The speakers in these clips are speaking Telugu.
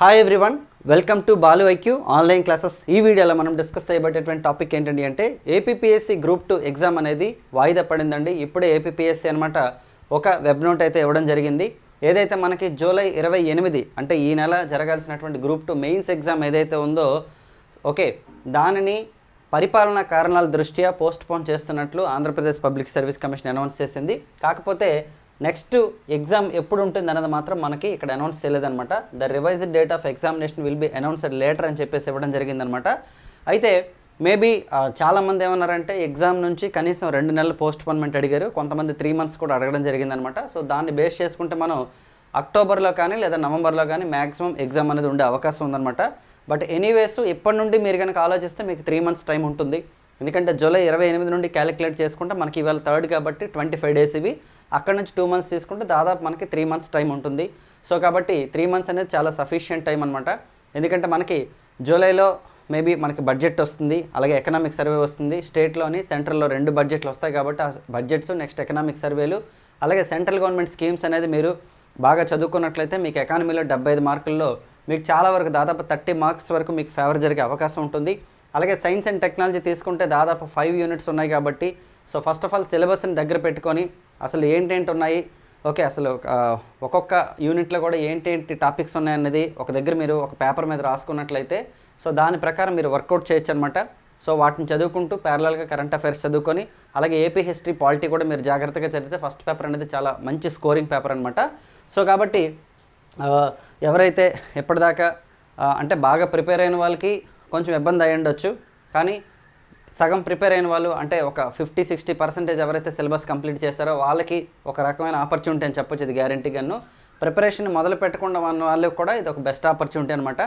Hi everyone welcome to Balu IQ online classes ఈ వీడియోలో మనం డిస్కస్ చేయబడేటువంటి టాపిక్ ఏంటండి అంటే ఏపీపీఎస్సీ గ్రూప్ టూ ఎగ్జామ్ అనేది వాయిదా పడిందండి. ఇప్పుడే ఏపీపీఎస్సీ అనమాట ఒక వెబ్ నోట్ అయితే ఇవ్వడం జరిగింది. ఏదైతే మనకి జూలై ఇరవై ఎనిమిది అంటే ఈ నెల జరగాల్సినటువంటి గ్రూప్ టూ మెయిన్స్ ఎగ్జామ్ ఏదైతే ఉందో ఓకే దానిని పరిపాలనా కారణాల దృష్ట్యా పోస్ట్ పోన్ చేస్తున్నట్లు Andhra Pradesh public service commission announce చేసింది. కాకపోతే నెక్స్ట్ ఎగ్జామ్ ఎప్పుడు ఉంటుంది అన్నది మాత్రం మనకి ఇక్కడ అనౌన్స్ చేయలేదన్నమాట. The revised date of examination will be announced later అని చెప్పేసి ఇవ్వడం జరిగిందనమాట అయితే మేబీ చాలామంది ఏమన్నారంటే ఎగ్జామ్ నుంచి కనీసం రెండు నెలలు పోస్ట్ పోన్మెంట్ అడిగారు. కొంతమంది త్రీ మంత్స్ కూడా అడగడం జరిగిందనమాట సో దాన్ని బేస్ చేసుకుంటే మనం అక్టోబర్లో కానీ లేదా నవంబర్లో కానీ మ్యాక్సిమం ఎగ్జామ్ అనేది ఉండే అవకాశం ఉందన్నమాట. బట్ ఎనీవేస్ ఇప్పటి నుండి మీరు కనుక ఆలోచిస్తే మీకు త్రీ మంత్స్ టైం ఉంటుంది. ఎందుకంటే జూలై ఇరవై ఎనిమిది నుండి క్యాలిక్యులేట్ చేసుకుంటే మనకి ఇవాళ థర్డ్ కాబట్టి ట్వంటీ ఫైవ్ డేస్ ఇవి. అక్కడ నుంచి టూ మంత్స్ తీసుకుంటే దాదాపు మనకి త్రీ మంత్స్ టైం ఉంటుంది. సో కాబట్టి త్రీ మంత్స్ అనేది చాలా సఫిషియంట్ టైం అనమాట ఎందుకంటే మనకి జూలైలో మేబీ మనకి బడ్జెట్ వస్తుంది అలాగే ఎకనామిక్ సర్వే వస్తుంది. స్టేట్లోని సెంట్రల్లో రెండు బడ్జెట్లు వస్తాయి కాబట్టి ఆ బడ్జెట్స్ నెక్స్ట్ ఎకనామిక్ సర్వేలు అలాగే సెంట్రల్ గవర్నమెంట్ స్కీమ్స్ అనేది మీరు బాగా చదువుకున్నట్లయితే మీకు ఎకానమీలో డెబ్బై ఐదు మార్కుల్లో మీకు చాలా వరకు దాదాపు థర్టీ మార్క్స్ వరకు మీకు ఫేవర్ జరిగే అవకాశం ఉంటుంది. అలాగే సైన్స్ అండ్ టెక్నాలజీ తీసుకుంటే దాదాపు ఫైవ్ యూనిట్స్ ఉన్నాయి కాబట్టి సో ఫస్ట్ ఆఫ్ ఆల్ సిలబస్ని దగ్గర పెట్టుకొని అసలు ఏంటేంటి ఉన్నాయి? ఓకే అసలు ఒక్కొక్క యూనిట్లో కూడా ఏంటేంటి టాపిక్స్ ఉన్నాయన్నది ఒక దగ్గర మీరు ఒక పేపర్ మీద రాసుకున్నట్లయితే సో దాని ప్రకారం మీరు వర్కౌట్ చేయొచ్చు అనమాట సో వాటిని చదువుకుంటూ ప్యారలల్గా కరెంట్ అఫైర్స్ చదువుకొని అలాగే ఏపీ హిస్టరీ పాలిటీ కూడా మీరు జాగ్రత్తగా చదివితే ఫస్ట్ పేపర్ అనేది చాలా మంచి స్కోరింగ్ పేపర్ అనమాట సో కాబట్టి ఎవరైతే ఎప్పటిదాకా అంటే బాగా ప్రిపేర్ అయిన వాళ్ళకి కొంచెం ఇబ్బంది అయ్యుండొచ్చు. ఉండొచ్చు కానీ సగం ప్రిపేర్ అయిన వాళ్ళు అంటే ఒక ఫిఫ్టీ సిక్స్టీ పర్సెంటేజ్ ఎవరైతే సిలబస్ కంప్లీట్ చేస్తారో వాళ్ళకి ఒక రకమైన ఆపర్చునిటీ అని చెప్పొచ్చు ఇది గ్యారంటీగాను ప్రిపరేషన్ మొదలు పెట్టకుండా ఉన్న వాళ్ళకి కూడా ఇది ఒక బెస్ట్ ఆపర్చునిటీ అనమాట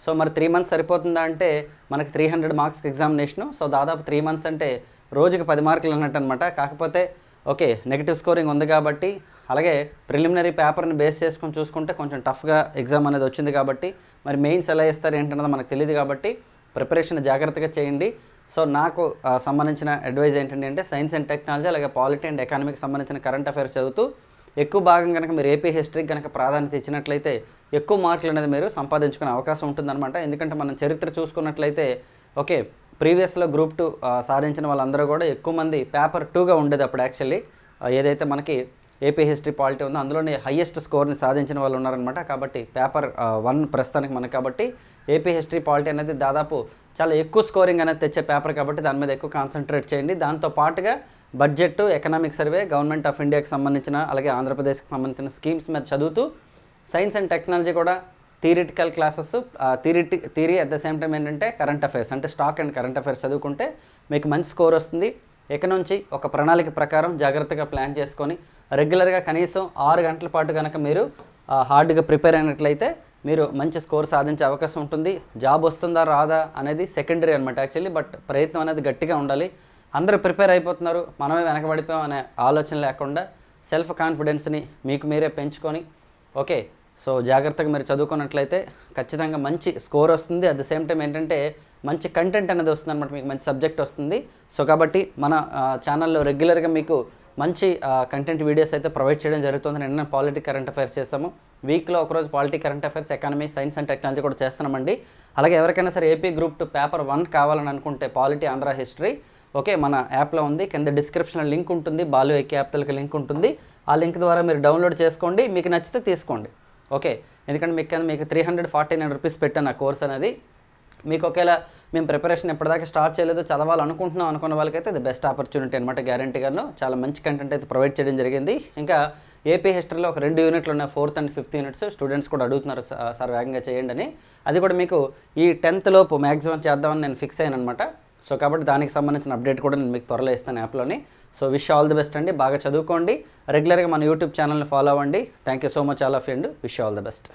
సో మరి త్రీ మంత్స్ సరిపోతుందా అంటే మనకి త్రీ హండ్రెడ్ మార్క్స్కి ఎగ్జామినేషను సో దాదాపు త్రీ మంత్స్ అంటే రోజుకి పది మార్కులు అన్నట్టు అనమాట కాకపోతే ఓకే నెగిటివ్ స్కోరింగ్ ఉంది కాబట్టి అలాగే ప్రిలిమినరీ పేపర్ని బేస్ చేసుకొని చూసుకుంటే కొంచెం టఫ్గా ఎగ్జామ్ అనేది వచ్చింది కాబట్టి మరి మెయిన్స్ ఎలా ఇస్తారు ఏంటన్నది మనకు తెలియదు కాబట్టి ప్రిపరేషన్ జాగ్రత్తగా చేయండి. సో నాకు సంబంధించిన అడ్వైజ్ ఏంటంటే అంటే సైన్స్ అండ్ టెక్నాలజీ అలాగే పాలిటీ అండ్ ఎకానమీకి సంబంధించిన కరెంట్ అఫైర్స్ చదువుతూ ఎక్కువ భాగం కనుక మీరు ఏపీ హిస్టరీకి కనుక ప్రాధాన్యత ఇచ్చినట్లయితే ఎక్కువ మార్కులు అనేది మీరు సంపాదించుకునే అవకాశం ఉంటుందన్నమాట. ఎందుకంటే మనం చరిత్ర చూసుకున్నట్లయితే ఓకే ప్రీవియస్లో గ్రూప్ టూ సాధించిన వాళ్ళందరూ కూడా ఎక్కువ మంది పేపర్ టూగా ఉండేది అప్పుడు యాక్చువల్లీ ఏదైతే మనకి ఏపీ హిస్టరీ పాలిటీ ఉందో అందులోనే హయ్యెస్ట్ స్కోర్ని సాధించిన వాళ్ళు ఉన్నారనమాట కాబట్టి పేపర్ వన్ ప్రస్తుతానికి మనకు కాబట్టి ఏపీ హిస్టరీ పాలిటీ అనేది దాదాపు చాలా ఎక్కువ స్కోరింగ్ అనేది తెచ్చే పేపర్ కాబట్టి దాని మీద ఎక్కువ కాన్సన్ట్రేట్ చేయండి. దాంతో పాటుగా budget economic survey government of ఇండియాకి సంబంధించిన అలాగే ఆంధ్రప్రదేశ్కి సంబంధించిన స్కీమ్స్ మీద చదువుతూ సైన్స్ అండ్ టెక్నాలజీ కూడా theoretical classes థియరిటి theory at the same time ఏంటంటే కరెంట్ అఫైర్స్ అంటే స్టాక్ అండ్ కరెంట్ అఫైర్స్ చదువుకుంటే మీకు మంచి స్కోర్ వస్తుంది. ఇక నుంచి ఒక ప్రణాళిక ప్రకారం జాగ్రత్తగా ప్లాన్ చేసుకొని రెగ్యులర్గా కనీసం ఆరు గంటల పాటు కనుక మీరు హార్డ్గా ప్రిపేర్ అయినట్లయితే మీరు మంచి స్కోర్ సాధించే అవకాశం ఉంటుంది. జాబ్ వస్తుందా రాదా అనేది సెకండరీ అనమాట యాక్చువల్లీ బట్ ప్రయత్నం అనేది గట్టిగా ఉండాలి. అందరూ ప్రిపేర్ అయిపోతున్నారు మనమే వెనకబడిపోయాం అనే ఆలోచన లేకుండా సెల్ఫ్ కాన్ఫిడెన్స్ని మీకు మీరే పెంచుకొని ఓకే సో జాగ్రత్తగా మీరు చదువుకున్నట్లయితే ఖచ్చితంగా మంచి స్కోర్ వస్తుంది. అట్ ద సేమ్ టైం ఏంటంటే మంచి కంటెంట్ అనేది వస్తుంది అనమాట మీకు మంచి సబ్జెక్ట్ వస్తుంది. సో కాబట్టి మన ఛానల్లో రెగ్యులర్గా మీకు మంచి కంటెంట్ వీడియోస్ అయితే ప్రొవైడ్ చేయడం జరుగుతుంది నిన్న పాలిటిక్ కరెంట్ అఫైర్స్ చేస్తాము. వీక్లో ఒకరోజు polity current affairs economy science and technology కూడా చేస్తున్నామండి. అలాగే ఎవరికైనా సరే AP group two paper one కావాలని అనుకుంటే పాలిటీ ఆంధ్ర హిస్టరీ ఓకే మన యాప్లో ఉంది. కింద డిస్క్రిప్షన్లో లింక్ ఉంటుంది. బాలు ఎక్కి యాప్ తలకి లింక్ ఉంటుంది. ఆ లింక్ ద్వారా మీరు డౌన్లోడ్ చేసుకోండి. మీకు నచ్చితే తీసుకోండి. ఓకే ఎందుకంటే మీకు కింద మీకు three hundred forty nine rupees పెట్టాను ఆ కోర్స్ అనేది. మీకు ఒకవేళ మేము ప్రిపరేషన్ ఎప్పటిదాకా స్టార్ట్ చేయలేదు చదవాలనుకుంటున్నాం అనుకున్న వాళ్ళకైతే ఇది బెస్ట్ ఆపర్చునిటీ అనమాట గ్యారంటీగాను చాలా మంచి కంటెంట్ అయితే ప్రొవైడ్ చేయడం జరిగింది. ఇంకా ఏపీ హిస్టరీలో ఒక రెండు యూనిట్లు ఉన్నాయి fourth and fifth units students కూడా అడుగుతున్నారు సార్ వేగంగా చేయండి అని. అది కూడా మీకు ఈ టెన్త్ లోపు మ్యాక్సిమం చేద్దామని నేను ఫిక్స్ అయ్యాను అనమాట సో కాబట్టి దానికి సంబంధించిన అప్డేట్ కూడా నేను మీకు త్వరలో ఇస్తాను యాప్లోని so wish all the best అండి. బాగా చదువుకోండి. రెగ్యులర్గా మన యూట్యూబ్ ఛానల్ని ఫాలో అవ్వండి. Thank you so much all of and wish all the best